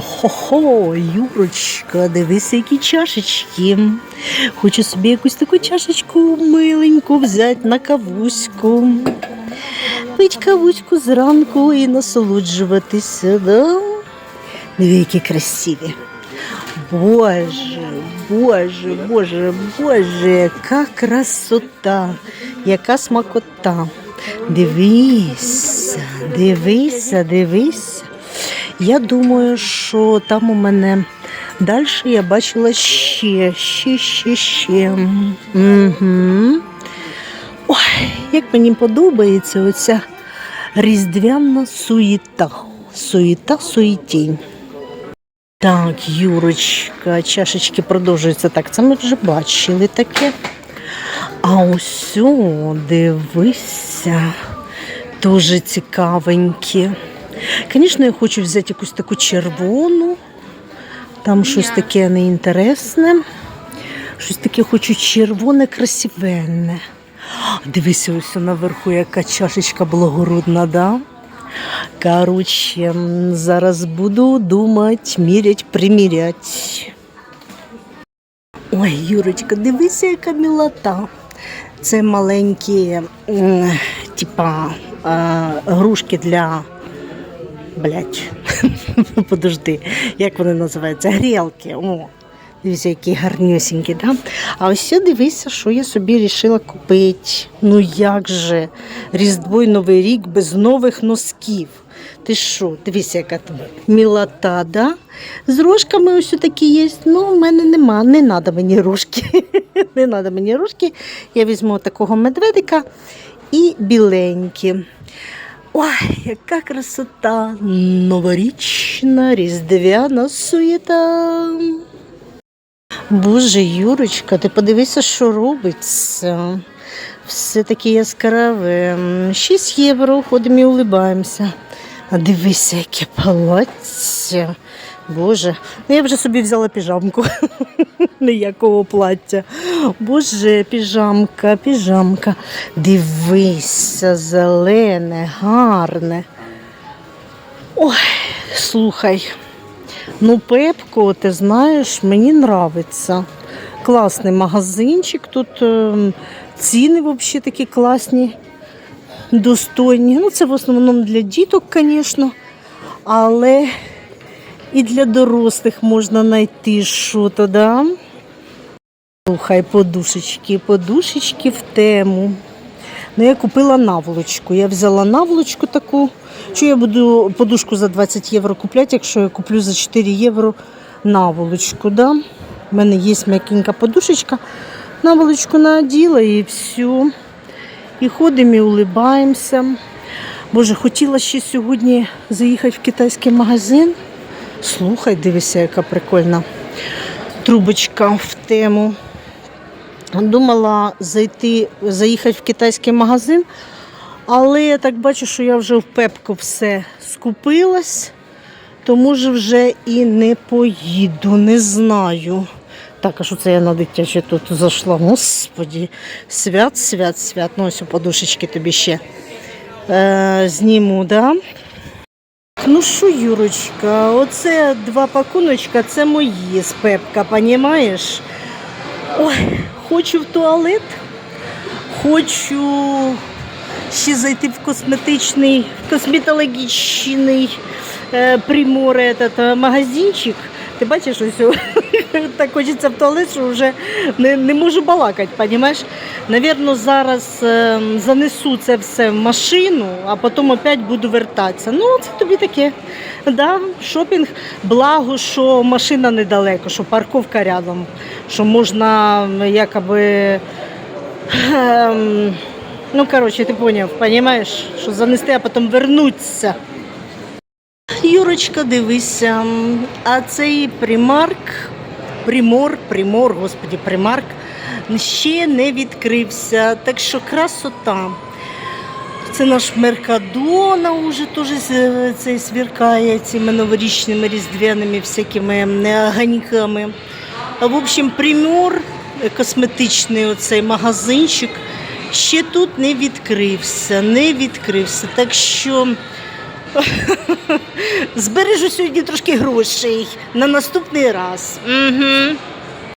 Хо-хо, Юрочка, дивися, які чашечки. Хочу собі якусь таку чашечку миленьку взяти на кавуську. Пить кавуську зранку і насолоджуватися, да? Диви, які красиві. Боже, боже, боже, боже, яка красота, яка смакота. Дивися, дивися, дивися. Я думаю, що там у мене далі я бачила ще, ще, ще, ще. Угу. Ой, як мені подобається оця різдвяна суєта. Суєта, суєтінь. Так, Юрочка, чашечки продовжуються так. Це ми вже бачили таке. А ось, дивися, дуже цікавенькі. Звісно, я хочу взяти якусь таку червону, там щось таке неінтересне. Щось таке хочу червоне, красивенне. Дивися, ось наверху, яка чашечка благородна, да? Короче, м, зараз буду думати, мірять, примірять. Ой, Юрочка, дивися, яка мілота. Це маленькі, типа, грушки для. Блять, подожди, як вони називаються? Грілки. О, дивіться, які гарнюсінькі, да? А ось дивися, що я собі вирішила купити. Ну як же? Різдво Новий рік без нових носків. Ти що, дивися, яка там мілота, да? З рожками ось такі є. Ну, в мене нема, не треба мені рожки. не треба мені рожки. Я візьму такого медведика і біленькі. Ой, яка красота! Новорічна, різдвяна суєта. Боже, Юрочка, ти подивися, що робиться. Все таке яскраве. 6 євро, ходимо і улибаємося. А дивися, яке палаця. Боже, ну я вже собі взяла піжамку. Ніякого плаття. Боже, піжамка, піжамка. Дивися, зелене, гарне. Ой, слухай. Ну, Пепко, ти знаєш, мені нравиться. Класний магазинчик. Тут ем, ціни взагалі такі класні, достойні. Ну, це в основному для діток, звісно. Але і для дорослих можна знайти що то, да? Слухай, подушечки, подушечки в тему. Ну, я купила наволочку. Я взяла наволочку таку. Що я буду подушку за 20 євро купляти, якщо я куплю за 4 євро наволочку. Да? У мене є м'якенька подушечка. Наволочку наділа і все. І ходимо і улибаємося. Боже, хотіла ще сьогодні заїхати в китайський магазин. Слухай, дивися, яка прикольна трубочка в тему. Думала зайти, заїхати в китайський магазин, але я так бачу, що я вже в пепку все скупилась, тому вже і не поїду, не знаю. Так, а що це я на дитяче тут зайшла? Господі, свят, свят, свят. Ну, ось подушечки тобі ще е, зніму, да? Ну що, Юрочка, оце два пакуночка, це мої з пепка, понімаєш? Ой, хочу в туалет, хочу ще зайти в косметичний, в косметологічний е, примор этот, е, магазинчик. Ти бачиш, ось так хочеться в туалет, що вже не, не можу балакати, розумієш? Навірно, зараз е, занесу це все в машину, а потім опять буду вертатися. Ну, це тобі таке. Да, шопінг, благо, що машина недалеко, що парковка рядом, що можна якоби. ем, ну, коротше, ти поняв, розумієш, що занести, а потім вернутися. Юрочка, дивися, а цей примарк, примор, примор, господі, примарк ще не відкрився. Так що красота. Це наш Меркадона вже теж цей свіркає цими новорічними різдвяними всякими е, ганьками. А в общем, примор, е, косметичний оцей магазинчик ще тут не відкрився, не відкрився. Так що Збережу сьогодні трошки грошей на наступний раз. Угу.